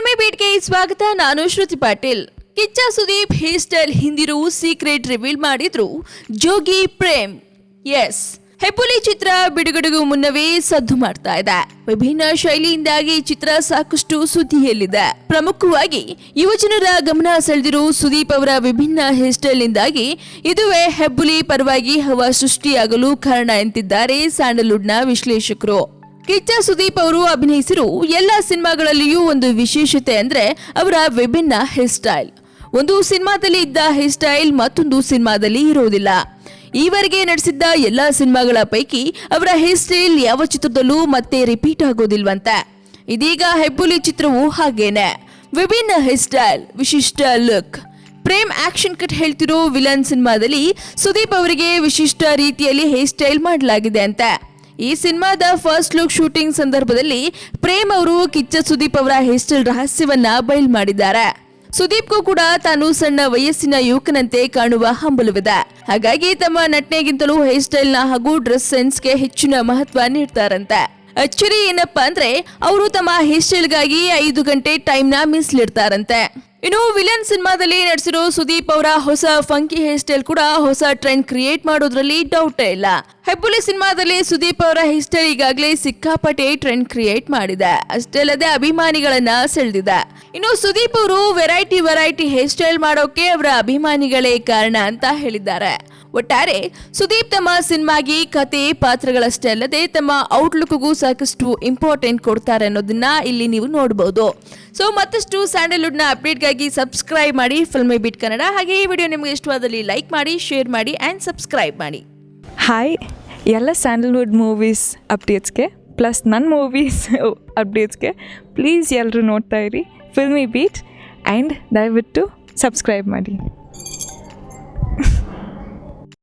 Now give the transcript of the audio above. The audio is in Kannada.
ಬೀಟ್ಗೆ ಸ್ವಾಗತ, ನಾನು ಶ್ರುತಿ ಪಾಟೀಲ್. ಕಿಚ್ಚ ಸುದೀಪ್ ಹೇರ್ ಸ್ಟೈಲ್ ಹಿಂದಿರು ಸೀಕ್ರೆಟ್ ರಿವೀಲ್ ಮಾಡಿದ್ರು ಜೋಗಿ ಪ್ರೇಮ್. ಎಸ್, ಹೆಬ್ಬುಲಿ ಚಿತ್ರ ಬಿಡುಗಡೆಗೂ ಮುನ್ನವೇ ಸದ್ದು ಮಾಡ್ತಾ ಇದೆ. ವಿಭಿನ್ನ ಶೈಲಿಯಿಂದಾಗಿ ಚಿತ್ರ ಸಾಕಷ್ಟು ಸುದ್ದಿಯಲ್ಲಿದೆ. ಪ್ರಮುಖವಾಗಿ ಯುವಜನರ ಗಮನ ಸೆಳೆದಿರುವ ಸುದೀಪ್ ಅವರ ವಿಭಿನ್ನ ಹೇರ್ ಸ್ಟೈಲ್ನಿಂದಾಗಿ ಇದುವೇ ಹೆಬ್ಬುಲಿ ಪರವಾಗಿ ಹವಾ ಸೃಷ್ಟಿಯಾಗಲು ಕಾರಣ ಎಂತಿದ್ದಾರೆ ಸ್ಯಾಂಡಲ್ವುಡ್ನ ವಿಶ್ಲೇಷಕರು. ಕಿಚ್ಚ ಸುದೀಪ್ ಅವರು ಅಭಿನಯಿಸಿರು ಎಲ್ಲ ಸಿನಿಮಾಗಳಲ್ಲಿಯೂ ಒಂದು ವಿಶೇಷತೆ ಅಂದ್ರೆ ಅವರ ವಿಭಿನ್ನ ಹೇರ್ ಸ್ಟೈಲ್ ಒಂದು ಸಿನಿಮಾದಲ್ಲಿ ಇದ್ದ ಹೇರ್ ಸ್ಟೈಲ್ ಮತ್ತೊಂದು ಸಿನಿಮಾದಲ್ಲಿ ಇರೋದಿಲ್ಲ ಈವರೆಗೆ ನಡೆಸಿದ್ದ ಎಲ್ಲ ಸಿನಿಮಾಗಳ ಪೈಕಿ ಅವರ ಹೇರ್ ಸ್ಟೈಲ್ ಯಾವ ಚಿತ್ರದಲ್ಲೂ ಮತ್ತೆ ರಿಪೀಟ್ ಆಗೋದಿಲ್ವಂತೆ. ಇದೀಗ ಹೆಬ್ಬುಲಿ ಚಿತ್ರವು ಹಾಗೇನೆ. ವಿಭಿನ್ನ ಹೇರ್ ಸ್ಟೈಲ್ ವಿಶಿಷ್ಟ ಲುಕ್ ಪ್ರೇಮ್ ಆಕ್ಷನ್ ಕಟ್ ಹೇಳ್ತಿರೋ ವಿಲನ್ ಸಿನಿಮಾದಲ್ಲಿ ಸುದೀಪ್ ಅವರಿಗೆ ವಿಶಿಷ್ಟ ರೀತಿಯಲ್ಲಿ ಹೇರ್ ಸ್ಟೈಲ್ ಮಾಡಲಾಗಿದೆ ಅಂತ. ಈ ಸಿನಿಮಾದ ಫಸ್ಟ್ ಲುಕ್ ಶೂಟಿಂಗ್ ಸಂದರ್ಭದಲ್ಲಿ ಪ್ರೇಮ್ ಅವರು ಕಿಚ್ಚ ಸುದೀಪ್ ಅವರ ಹೇರ್ ಸ್ಟೈಲ್ ರಹಸ್ಯವನ್ನ ಬಯಲ್ ಮಾಡಿದ್ದಾರೆ. ಸುದೀಪ್ಗೂ ಕೂಡ ತಾನು ಸಣ್ಣ ವಯಸ್ಸಿನ ಯುವಕನಂತೆ ಕಾಣುವ ಹಂಬಲವಿದೆ. ಹಾಗಾಗಿ ತಮ್ಮ ನಟನೆಗಿಂತಲೂ ಹೇರ್ ಸ್ಟೈಲ್ನ ಹಾಗೂ ಡ್ರೆಸ್ ಸೆನ್ಸ್ಗೆ ಹೆಚ್ಚಿನ ಮಹತ್ವ ನೀಡ್ತಾರಂತೆ. ಅಚ್ಚರಿ ಏನಪ್ಪಾ ಅಂದ್ರೆ, ಅವರು ತಮ್ಮ ಹೇರ್ ಸ್ಟೈಲ್ಗಾಗಿ ಐದು ಗಂಟೆ ಟೈಮ್ನ ಮೀಸಲಿಡ್ತಾರಂತೆ. ಇನ್ನು ವಿಲನ್ ಸಿನಿಮಾದಲ್ಲಿ ನಡೆಸಿರೋ ಸುದೀಪ್ ಅವರ ಹೊಸ ಫಂಕಿ ಹೇರ್ ಸ್ಟೈಲ್ ಕೂಡ ಹೊಸ ಟ್ರೆಂಡ್ ಕ್ರಿಯೇಟ್ ಮಾಡೋದ್ರಲ್ಲಿ ಡೌಟೇ ಇಲ್ಲ. ಹೆಬ್ಬುಲಿ ಸಿನಿಮಾದಲ್ಲಿ ಸುದೀಪ್ ಅವರ ಹೇರ್ ಸ್ಟೈಲ್ ಈಗಾಗಲೇ ಸಿಕ್ಕಾಪಟ್ಟೆ ಟ್ರೆಂಡ್ ಕ್ರಿಯೇಟ್ ಮಾಡಿದೆ. ಅಷ್ಟೇ ಅಲ್ಲದೆ ಅಭಿಮಾನಿಗಳನ್ನ ಸೆಳೆದಿದೆ. ಇನ್ನು ಸುದೀಪ್ ಅವರು ವೆರೈಟಿ ವೆರೈಟಿ ಹೇರ್ ಸ್ಟೈಲ್ ಮಾಡೋಕೆ ಅವರ ಅಭಿಮಾನಿಗಳೇ ಕಾರಣ ಅಂತ ಹೇಳಿದ್ದಾರೆ. ಒಟ್ಟಾರೆ ಸುದೀಪ್ ತಮ್ಮ ಸಿನಿಮಾಗಿ ಕತೆ ಪಾತ್ರಗಳಷ್ಟೇ ಅಲ್ಲದೆ ತಮ್ಮ ಔಟ್ಲುಕ್ಗೂ ಸಾಕಷ್ಟು ಇಂಪಾರ್ಟೆಂಟ್ ಕೊಡ್ತಾರೆ ಅನ್ನೋದನ್ನ ಇಲ್ಲಿ ನೀವು ನೋಡಬಹುದು ಸೊ ಮತ್ತಷ್ಟು ಸ್ಯಾಂಡಲ್ವುಡ್ನ ಅಪ್ಡೇಟ್ಗಾಗಿ ಸಬ್ಸ್ಕ್ರೈಬ್ ಮಾಡಿ ಫಿಲ್ಮಿ ಬಿಟ್ ಕನ್ನಡ ಹಾಗೆ ಈ ವಿಡಿಯೋ ನಿಮಗೆ ಇಷ್ಟವಾದಲ್ಲಿ ಲೈಕ್ ಮಾಡಿ ಶೇರ್ ಮಾಡಿ ಆ್ಯಂಡ್ ಸಬ್ಸ್ಕ್ರೈಬ್ ಮಾಡಿ. ಹಾಯ್ ಎಲ್ಲ ಸ್ಯಾಂಡಲ್ವುಡ್ ಮೂವೀಸ್ ಅಪ್ಡೇಟ್ಸ್ಗೆ ಪ್ಲಸ್ ನನ್ನ ಮೂವೀಸ್ ಅಪ್ಡೇಟ್ಸ್ಗೆ ಪ್ಲೀಸ್ ಎಲ್ಲರೂ ನೋಡ್ತಾ ಇರಿ. ಫಿಲ್ಮಿ ಬೀಟ್ ಆ್ಯಂಡ್ ದಯವಿಟ್ಟು ಸಬ್ಸ್ಕ್ರೈಬ್ ಮಾಡಿ.